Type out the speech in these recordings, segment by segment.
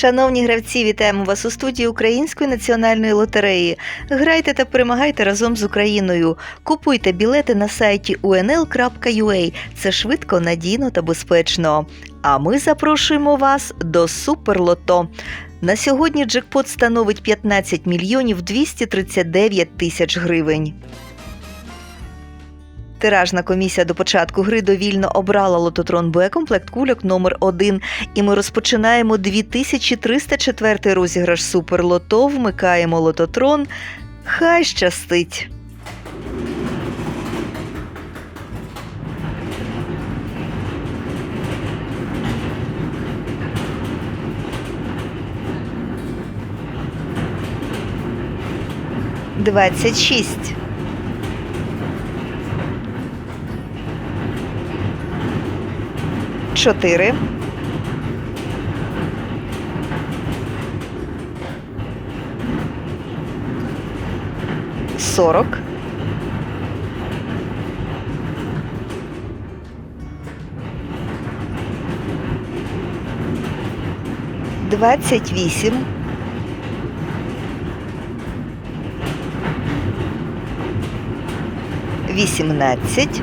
Шановні гравці, вітаємо вас у студії Української національної лотереї. Грайте та перемагайте разом з Україною. Купуйте білети на сайті unl.ua. Це швидко, надійно та безпечно. А ми запрошуємо вас до Суперлото. На сьогодні джекпот становить 15 мільйонів 239 тисяч гривень. Тиражна комісія до початку гри довільно обрала лототрон Б комплект кульок номер 1 і ми розпочинаємо 2304 розіграш Суперлото. Вмикаємо лототрон. Хай щастить! Двадцять шість. Чотири. Сорок. Двадцять вісім. Вісімнадцять.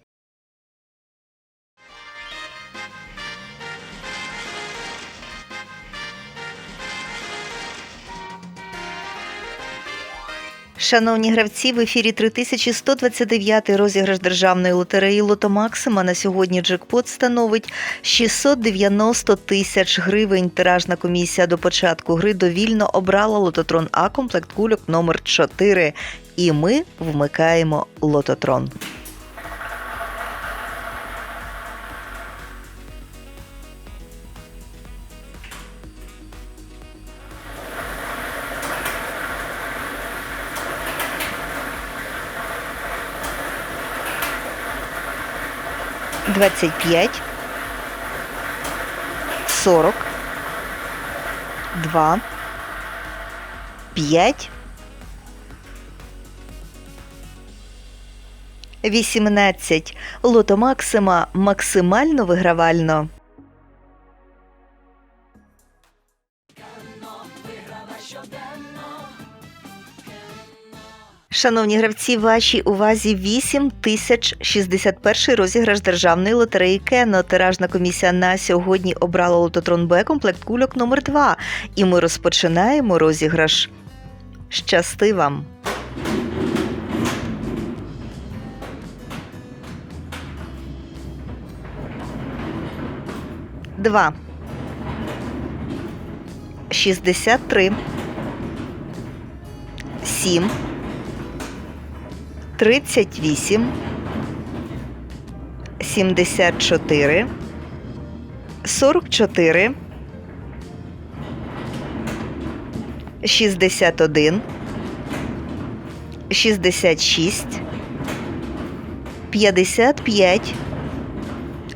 Шановні гравці, в ефірі 3129 розіграш державної лотереї Лото Максима. На сьогодні джекпот становить 690 тисяч гривень. Тиражна комісія до початку гри довільно обрала лототрон А комплект кульок номер 4 І ми вмикаємо лототрон. Двадцять п'ять. Сорок. Два. П'ять. Вісімнадцять. Лото Максима максимально вигравально. Шановні гравці, вашій увазі 8061 розіграш державної лотереї Кено. Тиражна комісія на сьогодні обрала лототрон Б комплект кульок номер 2 І ми розпочинаємо розіграш. Щасти вам! Два. Шістдесят три. Сім. 38, 74, 44, 61, 66, 55,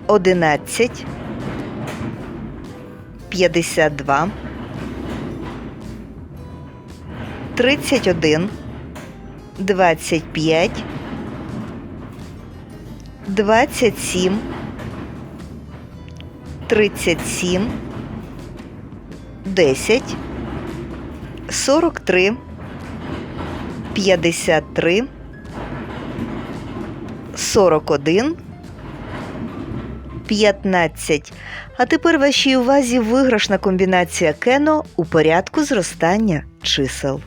11, 52, 31, 25, 27, 37, 10, 43, 53, 41, 15. А тепер вашій увазі виграшна комбінація кено у порядку зростання чисел.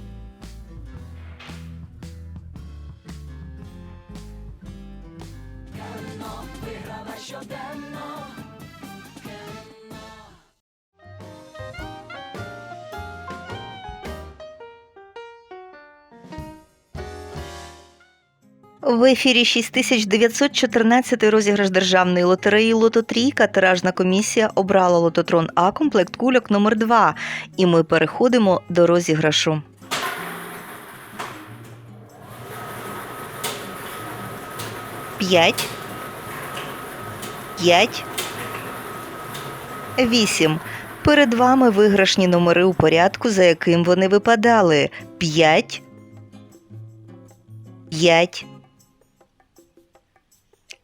В ефірі 6914 розіграш державної лотереї Лототрійка. Тиражна комісія обрала лототрон А комплект кульок номер 2 І ми переходимо до розіграшу. П'ять. П'ять. Вісім. Перед вами виграшні номери у порядку, за яким вони випадали: 5, 5,